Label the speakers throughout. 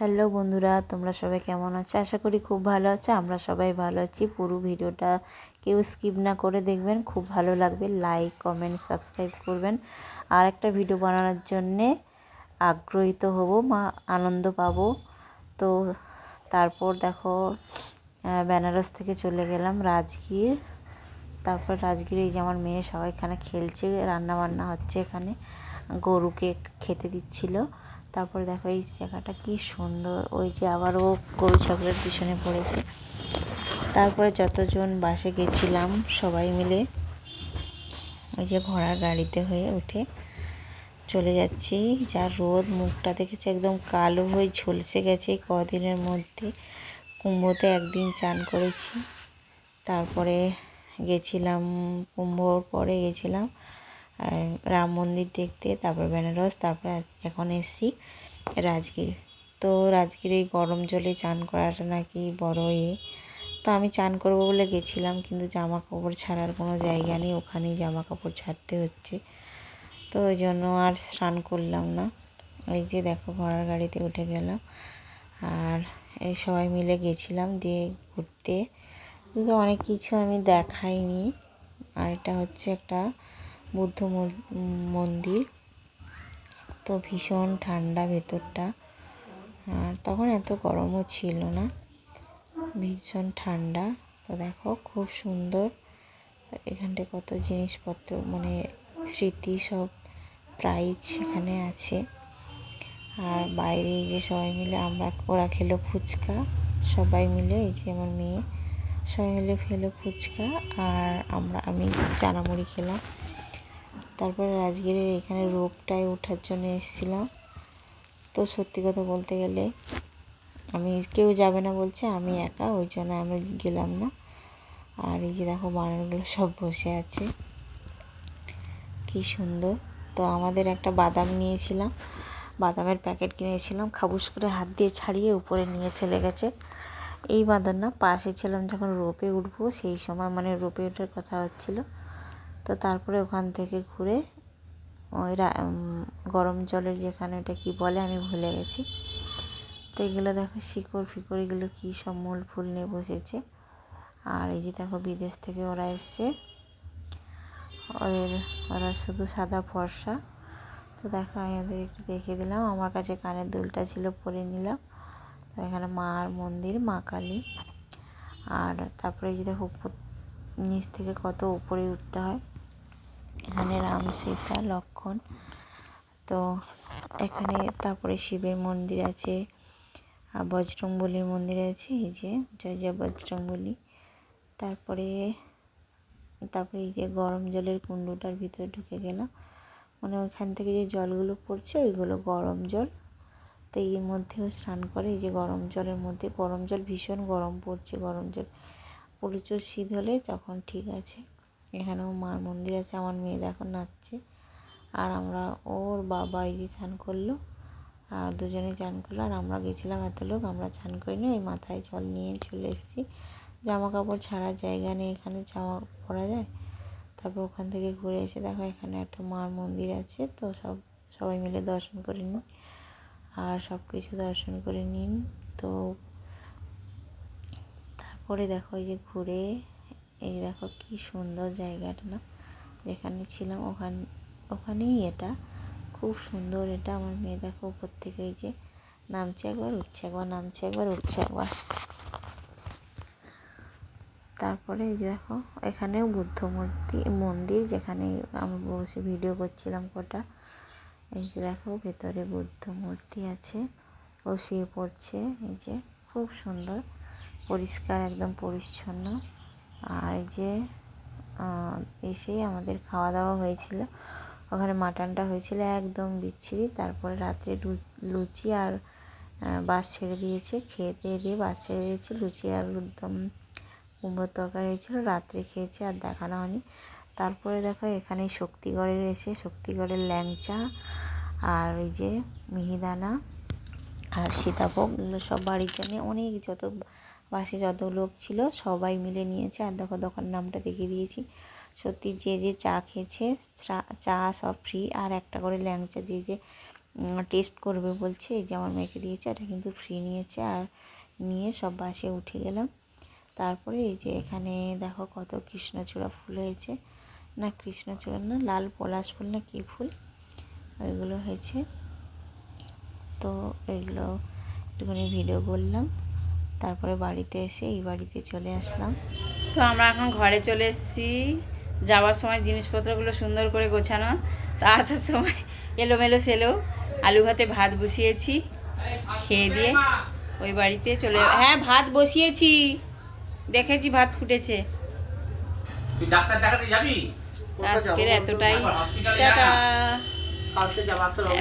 Speaker 1: Hello বন্ধুরা, তোমরা সবাই কেমন আছো? আশা করি খুব ভালো আছো। আমরা সবাই ভালো আছি। পুরো ভিডিওটা কেউ স্কিপ না করে দেখবেন। খুব ভালো লাগবে। লাইক, কমেন্ট, সাবস্ক্রাইব করবেন। আর একটা ভিডিও বানানোর জন্যে আগ্রহিত হব, মা, আনন্দ পাবো। তো তারপর দেখো বেনারস থেকে চলে গেলাম রাজগীর। তারপর রাজগীর, এই যে আমার মেয়ে সবাই এখানে খেলছে রান্না বান্না হচ্ছে এখানে। গরুকে খেতে দিচ্ছিল। তারপরে দেখো এই জায়গাটা কি সুন্দর। ওই যে আবারও গরু, ছাগলের পিছনে পড়েছে। তারপরে যতজন বাসে গেছিলাম সবাই মিলে ওই যে ঘোড়ার গাড়িতে হয়ে উঠে চলে যাচ্ছি। যার রোদ, মুখটা দেখেছে একদম কালো হয়ে ঝলসে গেছে। কদিনের মধ্যে কুম্ভতে একদিন চান করেছি। তারপরে গেছিলাম, কুম্ভর পরে গেছিলাম। রাম মন্দির দেখতে, তারপর বেনারস, তারপর এখন এসছি রাজগীর। তো রাজগীর এই গরম জলে চান করাটা নাকি বড় এ। তো আমি চান করব বলে গেছিলাম, কিন্তু জামা কাপড় ছাড়ার কোনো জায়গা নেই, ওখানেই জামা কাপড় ছাড়তে হচ্ছে। তো ওই জন্য আর স্নান করলাম না। এই যে দেখো ঘোড়ার গাড়িতে উঠে গেলাম। আর এই সবাই মিলে গেছিলাম দিয়ে ঘুরতে। কিন্তু অনেক কিছু আমি দেখাইনি। আর এটা হচ্ছে একটা বুদ্ধ মন্দির। তো ভীষণ ঠান্ডা ভেতরটা। আর তখন এত গরমও ছিল না। ভীষণ ঠান্ডা। তো দেখো খুব সুন্দর। এখানটায় কত জিনিসপত্র মানে স্মৃতি সব প্রাইজ এখানে আছে। আর বাইরে যে সবাই মিলে, আমরা, ওরা খেলো ফুচকা। সবাই মিলে, এই যে আমার মেয়ে, সবাই মিলে খেলো ফুচকা। আর আমরা, আমি চানামুড়ি খেলাম। তারপরে রাজগীরের এখানে রোপটায় ওঠার জন্য এসেছিলাম। তো সত্যি কথা বলতে গেলে আমি কেউ যাবে না বলছে, আমি একা, ওই জন্য আমি গেলাম না। আর এই যে দেখো বানরগুলো সব বসে আছে। কি সুন্দর। তো আমাদের একটা বাদাম নিয়েছিলাম, বাদামের প্যাকেট কিনেছিলাম খাবুস করে হাত দিয়ে ছাড়িয়ে উপরে নিয়ে চলে গেছে। এই বাদাম না, পাশে ছিলাম যখন রোপে উঠবো, সেই সময় মানে রোপে ওঠার কথা হচ্ছিল। তো তারপরে ওখান থেকে ঘুরে ওই গরম জলের যেখানে ওটা কী বলে আমি ভুলে গেছি। তো এগুলো দেখো শিকড় ফিকড় এগুলো কী সব মূল ফুল নিয়ে বসেছে। আর এই যে দেখো বিদেশ থেকে ওরা এসছে। ওদের ওরা শুধু সাদা ফর্সা। তো দেখো আমি ওদের একটু দেখে দিলাম। আমার কাছে কানের দুলটা ছিল, পরে নিলাম। তো এখানে মার মন্দির, মা কালী। আর তারপরে যে দেখো নিচ থেকে কত উপরে উঠতে হয়। এখানে রাম সীতা লক্ষণ তো এখানে তারপরে শিবের মন্দির আছে বজরংবলির মন্দির আছে, এই যে জয় জয় বজরংবলী। তারপরে তারপরে এই যে গরম জলের কুণ্ডটার ভিতরে ঢুকে গেলাম। মানে ওইখান থেকে যে জলগুলো পড়ছে, ওইগুলো গরম জল। তো এর মধ্যেও স্নান করে, এই যে গরম জলের মধ্যে, গরম জল ভীষণ গরম পড়ছে, গরম জল। প্রচুর শীত হলে তখন ঠিক আছে। এখানেও মার মন্দির আছে, আমার মেয়ে দেখো নাচছে। আর আমরা, ওর বাবা এই যে চান করল, আর দুজনে চান করল, আর আমরা গেছিলাম এত লোক, আমরা চান করিনি ওই মাথায় জল নিয়ে চলে এসেছি। জামা কাপড় ছাড়ার জায়গা নেই এখানে, জামা পরা যায়। তারপর ওখান থেকে ঘুরে এসে দেখো এখানে একটা মার মন্দির আছে, তো সব, সবাই মিলে দর্শন করে নিন আর সব কিছু দর্শন করে নিন তো তারপরে দেখো এই যে ঘুরে এই দেখো কি সুন্দর জায়গাটা না? যেখানে ছিলাম ওখান, ওখানেই এটা। খুব সুন্দর এটা। আমার মেয়ে দেখো উপর থেকে এই যে নামছে একবার, উঠছে একবার, নামছে একবার, উঠছে একবার। তারপরে এই দেখো, এখানেও বুদ্ধ মূর্তি, মন্দির যেখানে আমি বসে ভিডিও করছিলাম কটা। এই যে দেখো, ভেতরে বুদ্ধ মূর্তি আছে। ও শুয়ে পড়ছে, এই যে। খুব সুন্দর, পরিষ্কার, একদম পরিচ্ছন্ন। আর এই যে এসেই আমাদের খাওয়া দাওয়া হয়েছিল। ওখানে মাটনটা হয়েছিল একদম বিচ্ছিরি। তারপরে রাত্রে লুচি আর বাস ছেড়ে দিয়েছে। খেতে দিয়ে বাস ছেড়ে দিয়েছে। লুচি আর একদম কুমড়োর তরকারি হয়েছিল। রাত্রে খেয়েছে আর দেখানো হয়নি। তারপরে দেখো এখানে শক্তিগড়ের এসে শক্তিগড়ের ল্যাংচা আর এই যে মিহিদানা আর সীতাভোগ, সব বাড়ির জন্য অনেক যত বাসে যত লোক ছিল সবাই মিলে নিয়েছে। আর দেখো দোকানের নামটা দেখিয়ে দিয়েছি। সত্যি যে যে চা খেয়েছে, চা সব ফ্রি আর একটা করে ল্যাংচা যে যে টেস্ট করবে বলছে, এই যে আমার মেয়েকে দিয়েছে, এটা কিন্তু ফ্রি নিয়েছে। আর নিয়ে সব বাসে উঠে গেলাম। তারপরে এই যে এখানে দেখো কত কৃষ্ণচূড়া ফুল হয়েছে। না, কৃষ্ণচূড়া না, লাল পলাশ ফুল না কী ফুল? ওইগুলো হয়েছে। তো এইগুলো একটুখানি ভিডিও করলাম। তারপরে বাড়িতে এসে এই বাড়িতে চলে আসলাম।
Speaker 2: তো আমরা এখন ঘরে চলে এসেছি। যাওয়ার সময় জিনিসপত্রগুলো সুন্দর করে গোছানো তা আসার সময় এলোমেলো সেলো আলু ভাতে ভাত বসিয়েছি খেয়ে দিয়ে ওই বাড়িতে চলে হ্যাঁ ভাত বসিয়েছি দেখেছি ভাত ফুটেছে।
Speaker 3: তুই ডাক্তার দেখাতে যাবি?
Speaker 2: আজকের এতটাই।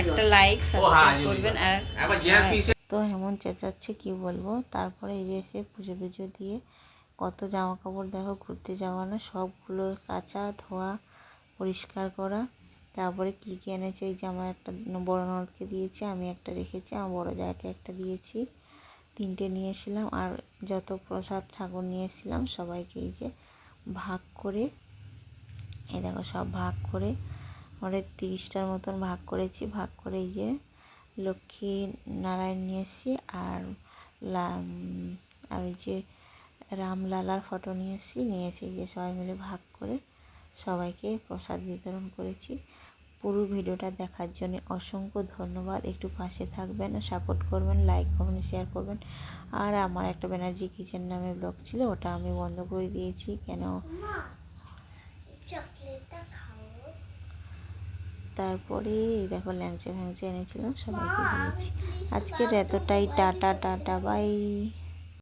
Speaker 2: একটা লাইক
Speaker 3: হ্যাঁ,
Speaker 2: সাবস্ক্রাইব করবেন আর
Speaker 1: তো হেমন চেঁচাচ্ছে, কি বলব? তারপরে এই যে এসে পুজো টুজো দিয়ে কত জামা কাপড় দেখো, ঘুরতে যাওয়া না সবগুলো কাচা ধোয়া পরিষ্কার করা। তারপরে কী কী এনেছে? ওই যে আমার একটা বড় ননদকে দিয়েছি, আমি একটা রেখেছি, আমার বড় জায়গাকে একটা দিয়েছি। তিনটে নিয়ে এসেছিলাম আর যত প্রসাদ ঠাকুর নিয়ে এসেছিলাম, সবাইকে এই যে ভাগ করে, এই দেখো সব ভাগ করে আমাদের তিরিশটার মতন ভাগ করেছি। ভাগ করে এই যে লক্ষ্মী নারায়ণ নিয়ে এসেছি আর আর ওই যে রামলালার ফটো নিয়ে এসেছি, নিয়ে এসে যে সবাই মিলে ভাগ করে সবাইকে প্রসাদ বিতরণ করেছি। পুরো ভিডিওটা দেখার জন্য অসংখ্য ধন্যবাদ। একটু পাশে থাকবেন সাপোর্ট করবেন লাইক করবেন শেয়ার করবেন। আর আমার একটা ব্যানার্জি কিচেন নামে ব্লগ ছিল, ওটা আমি বন্ধ করে দিয়েছি। কেন? তারপরে এই দেখো ল্যাংচা ফ্যাংচা এনেছিলাম সবাইকে দিয়েছি। আজকের এতটাই টাটা টাটা বাই